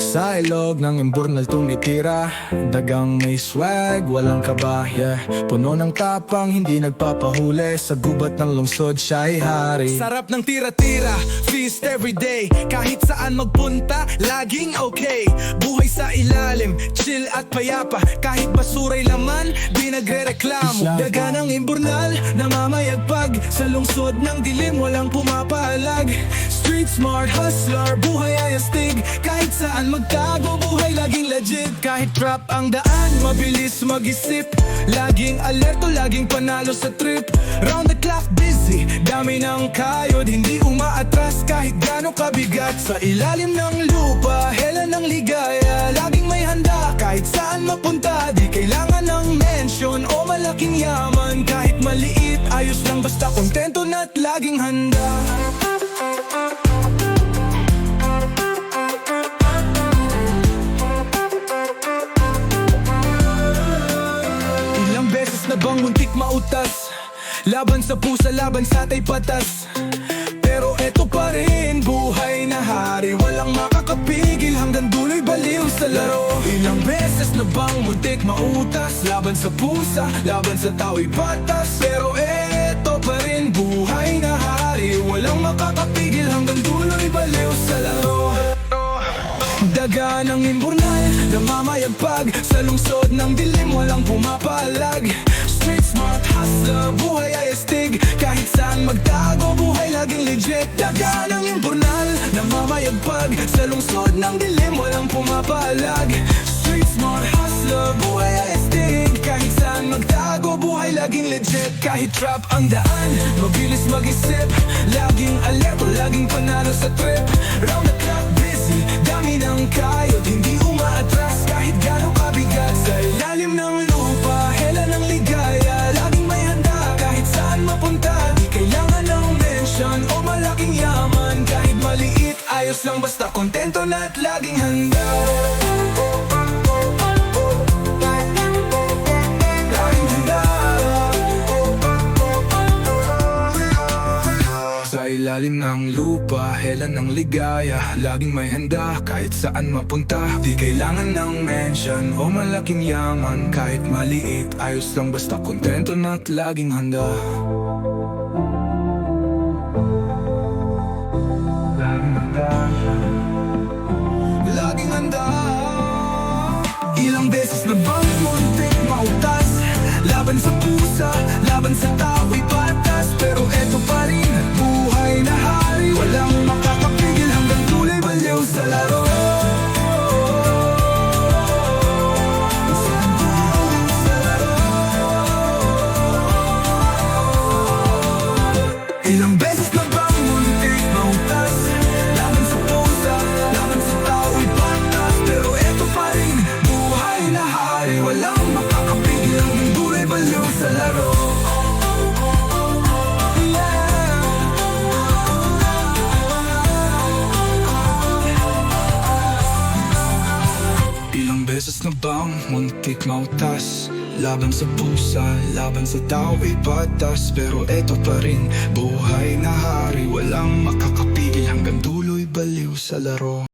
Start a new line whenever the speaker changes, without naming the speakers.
Sa ilog ng imburnal tumitira Dagang may swag, walang kaba yeah. Puno ng tapang, hindi nagpapahuli. Sa gubat ng lungsod, siya'y hari.
Sarap ng tira-tira, feast everyday Kahit saan magpunta, laging okay. Buhay sa ilalim, chill at payapa. Kahit basura'y laman, di nagre-reklamo. Daga ng imburnal, namamayagpag Sa lungsod ng dilim, walang pumapahalag Street smart, hustler, buhay ay astig. Kahit saan magtago, buhay laging legit. Kahit trap ang daan, mabilis mag-isip. Laging alerto, laging panalo sa trip. Round the clock busy, dami ng kayod Hindi umaatras. Kahit gano'ng kabigat Sa ilalim ng lupa, hela ng ligaya. Laging may handa, kahit saan mapunta. Di kailangan ng mention o malaking yaman. Kahit maliit, ayos lang basta kontento na't laging handa beses na bang muntik mautas. Laban sa pusa, laban sa tay patas. Pero eto pa rin, buhay na hari. Walang makakapigil hanggang duloy baliw sa laro. Ilang beses na bang muntik mautas? Laban sa pusa, laban sa tao'y patas. Pero eto pa rin, buhay na hari. Walang makakapigil hanggang Daga ng imburnal, namamayagpag Sa lungsod ng dilim, walang pumapalag. Street smart hustler, buhay ay astig. Kahit saan magtago, buhay laging legit. Daga ng imburnal, namamayagpag Sa lungsod ng dilim, walang pumapalag. Street smart hustler, buhay ay astig. Kahit saan magtago, buhay laging legit. Kahit trap ang daan, mabilis mag-isip. Laging alerto, laging panalo sa trip. Round the clock lang basta kontento na at laging handa. Laging handa. Sa ilalim ng lupa, hela ng ligaya Laging may handa kahit saan mapunta. Di kailangan ng mention o malaking yaman Kahit maliit, ayos lang basta kontento na at laging handa. Laging handa Ilang beses na bang beses na bang muntik mautas. Laban sa pusa, laban sa tao ay batas Pero eto pa rin, buhay na hari Walang makakapigil hanggang duloy baliw sa laro